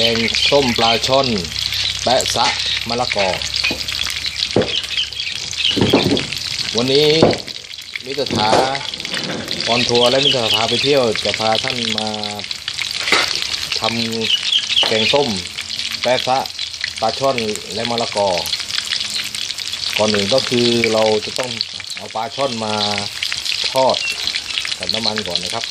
แกงส้มปลาช่อน แปะซะมะละกอ วันนี้มิตรถาออนทัวร์และมิตรถาไปเที่ยวจะพาท่านมาทำแกงส้ม แปะซะปลาช่อนและมะละกอ ก่อนหนึ่งก็คือเราจะต้องเอาปลาช่อนมาทอดกับน้ำมันก่อนนะครับ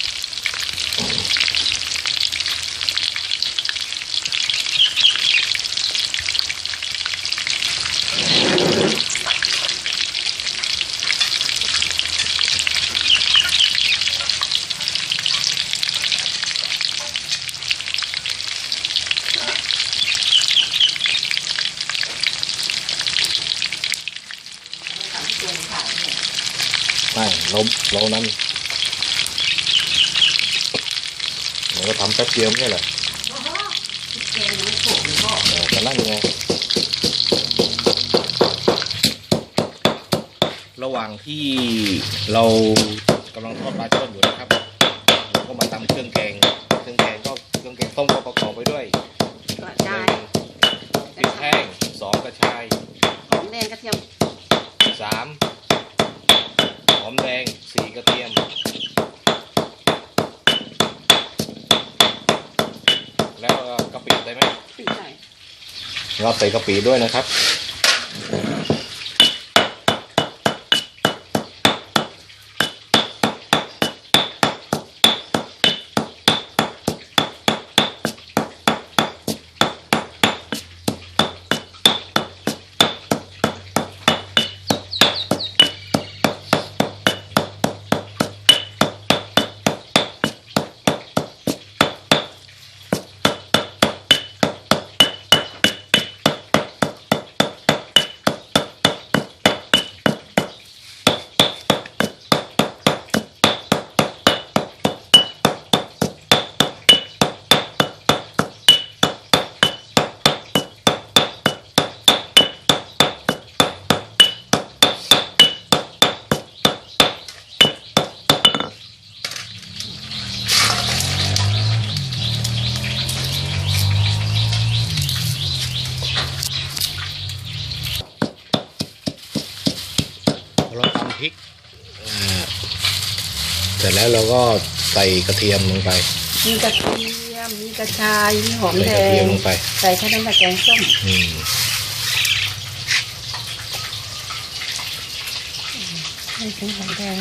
ไม่เราเรานั้นเราก็ทำแป๊บเดียวไม่ใช่เหรอเออแต่นั่นไงระหว่างที่เรากำลังทอดปลาช่อนอยู่นะครับเราก็มาตำเครื่องแกง เครื่องแกงก็เครื่องแกงต้มก็ประกอบไปด้วย กระจาย หนึ่งพริกแห้งสองกระชาย หอมแดงกระเทียม สามหอมแดงสี่กระเทียมแล้วก็กะปิได้ไหม ปิดใส่ เราใส่กะปิด้วยนะครับ เสร็จแล้วเราก็ใส่กระเทียมลงไป มีกระเทียม มีกระชาย มีหอมใส่แดกระเทียง มลงไป ใส่แค่นั้นกับแกงส้มอืมใส่ถึงหอมแดง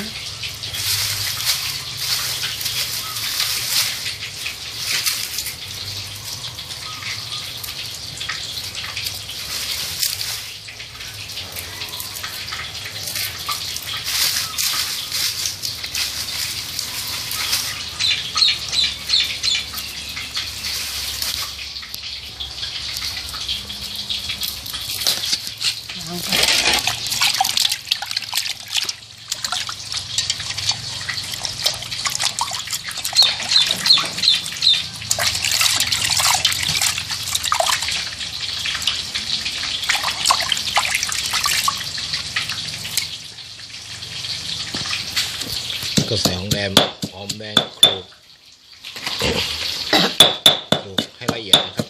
ก็ใส่หอมแดงหอมแดงโขลกโขลกให้ละเอียดนะครับ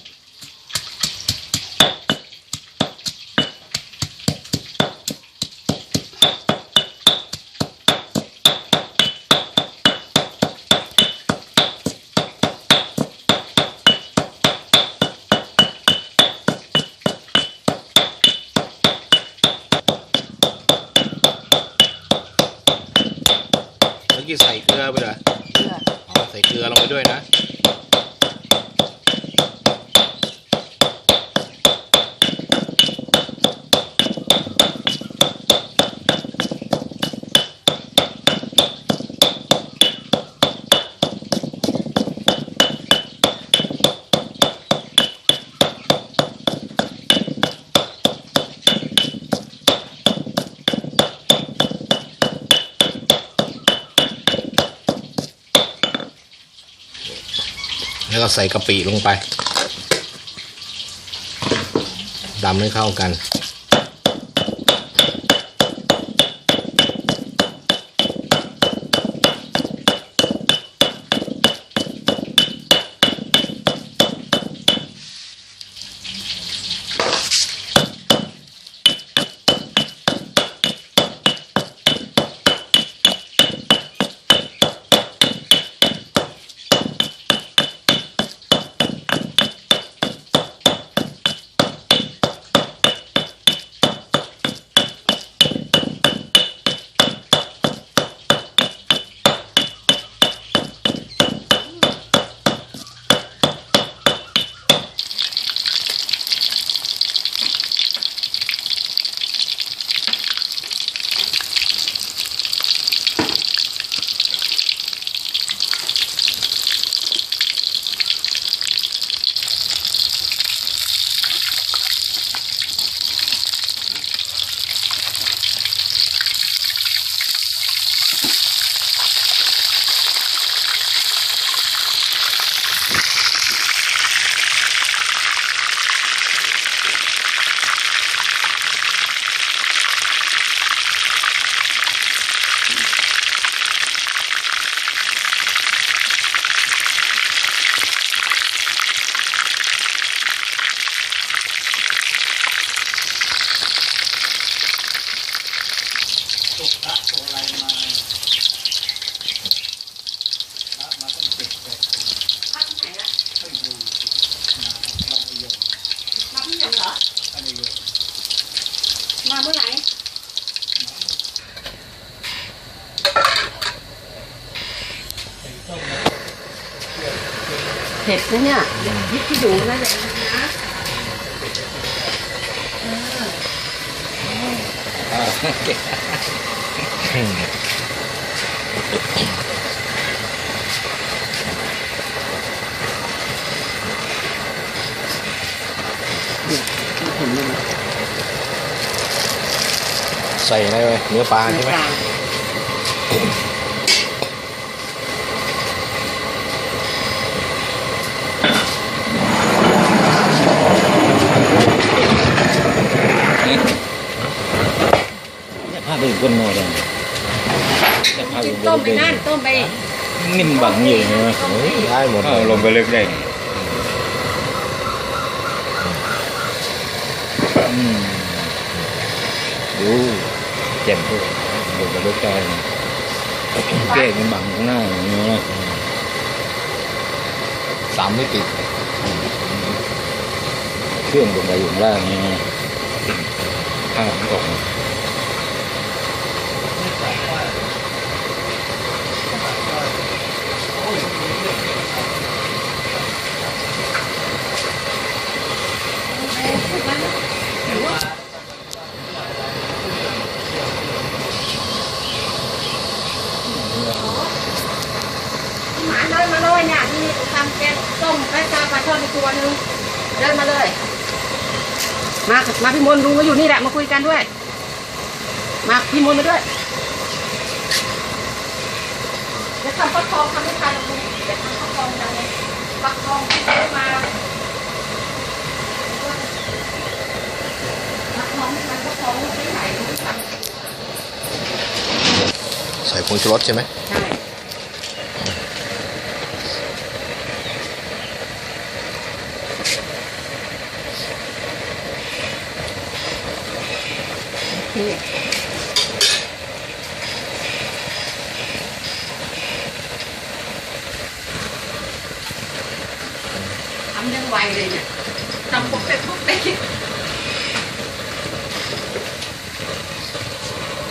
เมื่อกี้ใส่เกลือไปเหรอ เกลือ อ๋อใส่เกลือลงไปด้วยนะ แล้วก็ ใส่กะปิลงไปดำให้เข้ากัน เผ็ดนะเนี่ยพริกที่ดูนะอย่าลืมนะอืมเห็นไหมใส่อะไรไปเนื้อปลาใช่ไหม ปลา จะพาไปคนโง่เลยจะพาไปต้มไปนั่นต้มไปนิ่มบังอยู่ใช่ไหมเฮ้ยได้หมดเอาลงไปลึกได้อืมดูเจ็บด้วยลงไปลึกได้เก้มันบังข้างหน้าอย่างนี้นะสามมิติเครื่องลงไปอยู่ข้างล่างนี่นะข้างตกหมาเดินมาเลยเนี่ยที่นี่ทำแกงต้มไก่ตาปลาทอดในตัวนึงเดินมาเลย มาพี่มนลุงก็อยู่นี่แหละมาคุยกันด้วย มาพี่มนมาด้วยจะทำฟักทองทำไม่ทันหรอกลุงจะทำฟักทองทำไงฟักทองที่ซื้มาฟักทองม่ทันฟักทองไม่ใส่ใส่ผงชูรสใช่ไหมใช่ พี่ทำเรื่องไวเลยเนี่ยทำปุ๊บเป็ดปุ๊บเป็ด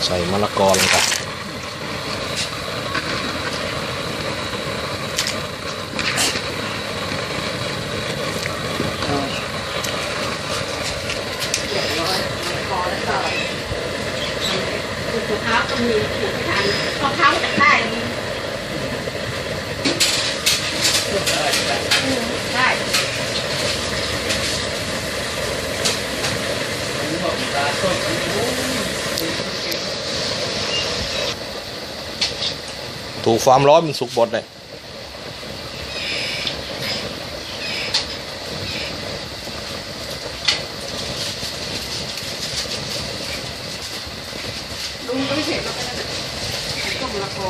ใส่มะละกอลงไป ถุงเท้าก็มีถุงไม่ทันพอเท้าจากได้มีได้ถูกความร้อนมันสุกบดเลย ลุงก็ไม่เห็นเราไปแล้วนะต้มละคอ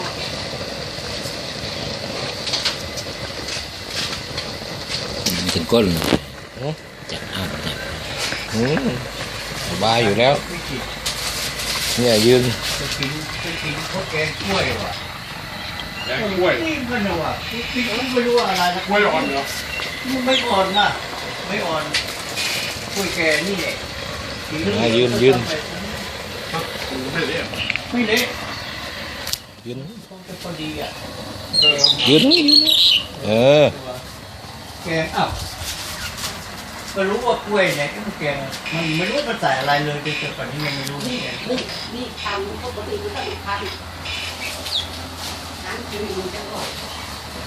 ถึง ก้นจับอ้าวจับอืมสบายอยู่แล้ว เนี่ยยืนกินไปกินข้าวแกงกล้วยว่ะแกงกล้วยนี่มันน่ะว่ะกินไม่รู้อะไรนะกล้วยอ่อนเหรอมันไม่อ่อนนะไม่อ่อนกล้วยแกงนี่แหละกิแล้วอะยืนยืนไม่เรียกไม่เละยืนคงจะพอดีอะยืนเออแกงอ้าว ก็รู้ว่ากล้วยเนี่ยมันแกงมันไม่รู้มันใส่อะไรเลยจนถึงปัจจุบันนี้ยังไม่รู้เนกันนี่นี่ทำปกติมันต้องทำน้ำกินมันจะออก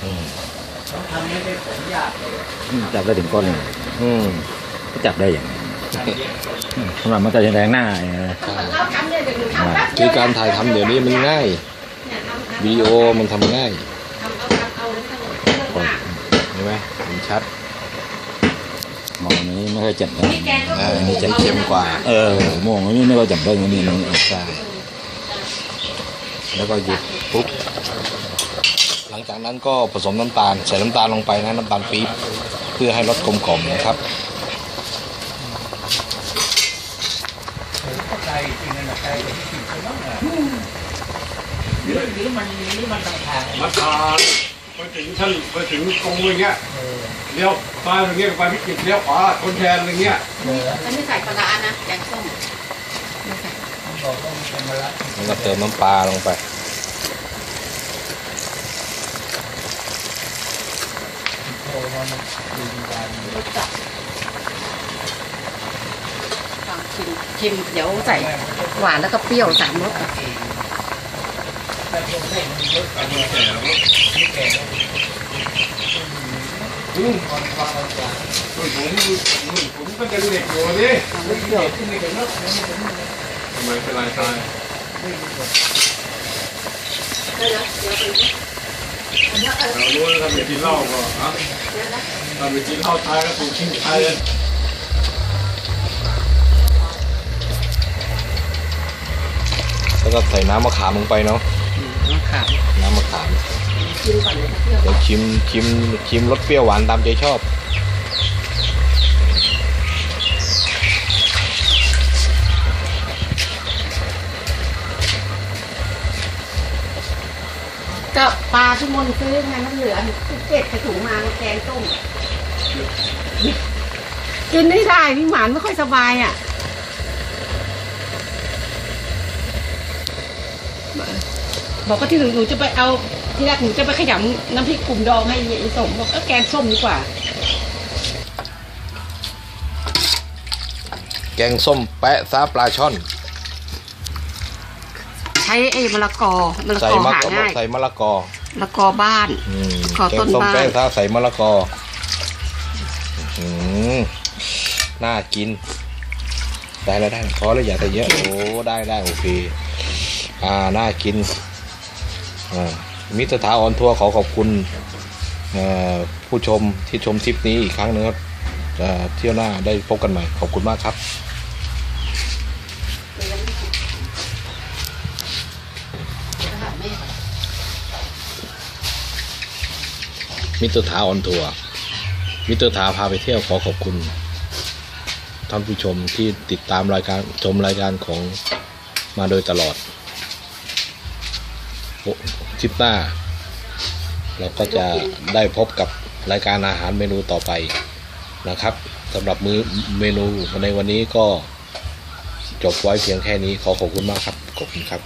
อืมเขาทำไม่ได้ผลยากเลยจับได้ถึงก้อนเลยอืมก็จับได้อย่างสำหรับมันจะแรงหน้าอย่างเราทำเนี่ยคือการถ่ายทำเดี๋ยวนี้มันง่ายวิดีโอมันทำง่ายทำเอาทำเอาแล้วไม่ต้องเรื่องมากเห็นไหมเห็นชัด มองนี้ไม่ค่อยจับได้นี่แกงก็อ่านี่จะเค็มกว่า เออมองนี้ไม่ค่อยจับได้อย่างนี้มันใช่แล้วก็หยุดปุ๊บหลังจากนั้นก็ผสมน้ำตาล ใส่น้ำตาลลงไปนะน้ำตาลปี๊บเพื่อให้รสกลมกล่อมนะครับเข้าใจจริงๆนะใจที่ผิดไปบ้างอะหรือหรือมันหรือมันต่างท ถึงท่านไปถึงตรงอย่างเงี้ยเออเลี้ยวซ้ายตรงเงี้ยไปพิจิตรเลี้ยวขวาคนแทนอะไรเงี้ยเออฉันไม่ใส่ปลาร้านะแกงส้มไม่ใส่ต้องบอกต้องทำมาละแล้วก็เติมน้ำปลาลงไปโอ้โหอมันดูดีได้รู้จักลองชิมชิมเดี๋ยวใส่หวานแล้วก็เปรี้ยวสามรสอะ ผมผมก็จะเด็กอยู่ดิไม่เปรี้ยวขึ้นไปถึงรถแล้วมันจะไม่ได้ทำไมเป็นไรตายไม่รู้ว่าเรารู้แล้วทำไปกินเหล้าก็ฮะทำไปกินเหล้าตายก็ถูกทิ้งตายเลยแล้วก็ใส่น้ำมะขามลงไปเนาะอืมมะขามน้ำมะขาม ชิมก่อนเลยนะเปรี้ยวเดี๋ยวชิมชิมชิมรสเปรี้ยวหวานตามใจชอบ ก็ปลาที่มนต์ซื้อไงมันเหลือเก็บใส่ถุงมามาแกงต้มกินไม่ได้พี่หมานไม่ค่อยสบายอะบอกว่าที่หนูหนูจะไปเอา ที่แรกหนูจะไปขยำน้ำพริกกลุ่มดองให้ยายสมบอกก็แกงส้มดีกว่า แกงส้มแปะซาปลาช่อน ใช้ไอ้มะละกอมะละใส่กอมะหากอกง่ายใส่มะละกอมะละกอบ้าน อืมขอแกต้งนส้มบ้าน แปะซาใส่มะละกออืมน่ากิน ได้แล้วได้ขอแล้วอย่าแต่เยอะโอ้ได้ได้โอเคอ่าน่ากินอ่า มิตรถาออนทัวร์ขอขอบคุณผู้ชมที่ชมทริปนี้อีกครั้งหนึงครับเที่ยวหน้าได้พบกันใหม่ ขอบคุณมากครับมิตรถาออนทัวร์มิตรถาพาไปเที่ยวขอขอบคุณท่านผู้ชมที่ติดตามรายการชมรายการของมาโดยตลอด คลิปหน้า เราก็จะได้พบกับรายการอาหารเมนูต่อไปนะครับสำหรับมื้อเมนูในวันนี้ก็จบไว้เพียงแค่นี้ขอขอบคุณมากครับ ขอบคุณครับ